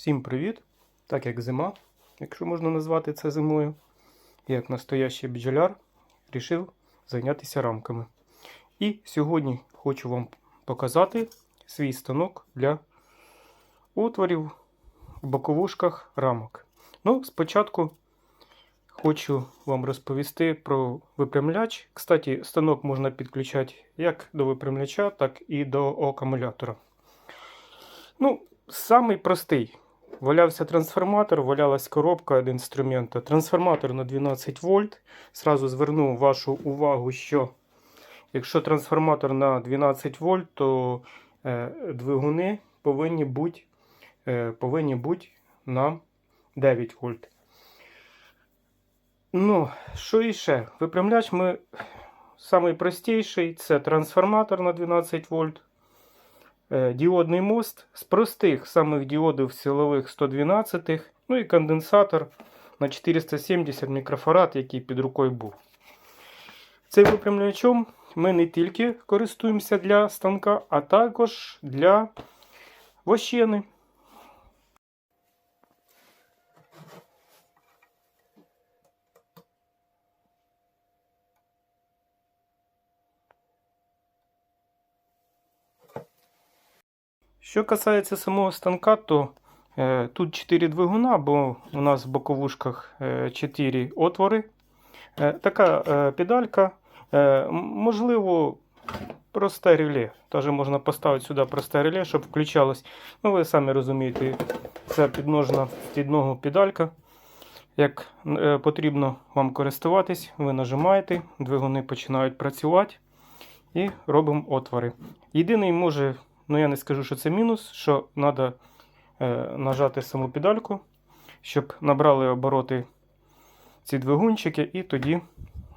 Всім привіт! Так як зима, якщо можна назвати це зимою, як настоящий бджоляр рішив зайнятися рамками. І сьогодні хочу вам показати свій станок для отворів в боковушках рамок. Ну, спочатку хочу вам розповісти про випрямляч. Кстати, станок можна підключати як до випрямляча, так і до акумулятора. Ну, самий простий. Валявся трансформатор, валялась коробка від інструмента. Трансформатор на 12 вольт. Сразу зверну вашу увагу, що якщо трансформатор на 12 вольт, то е, двигуни повинні бути, е, повинні бути на 9 вольт. Ну, що іще? Випрямляч ми самий простіший це трансформатор на 12 вольт. Е, Діодний мост з простих самих діодів силових 112, ну і конденсатор на 470 мікрофарад, який під рукою був. Цим випрямлячом ми не тільки користуємося для станка, а також для вощини. Що касається самого станка, то е, тут 4 двигуна, бо у нас в боковушках е, 4 отвори. Е, така е, педалька, е, можливо, просте реле. Теж можна поставити сюди просте реле, щоб включалось. Ну, ви самі розумієте, це підножна під ногу педалька. Як е, потрібно вам користуватись, ви нажимаєте, двигуни починають працювати і робимо отвори. Єдиний може Ну, я не скажу, що це мінус, що треба е, нажати саму педальку, щоб набрали обороти ці двигунчики, і тоді,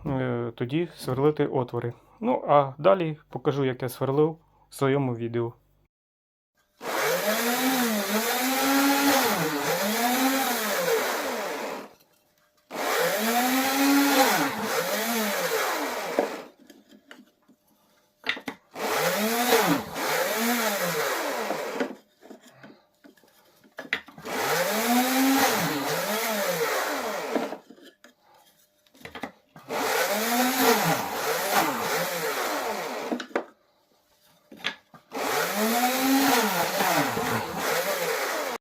е, тоді сверлити отвори. Ну, а далі покажу, як я сверлив в своєму відео.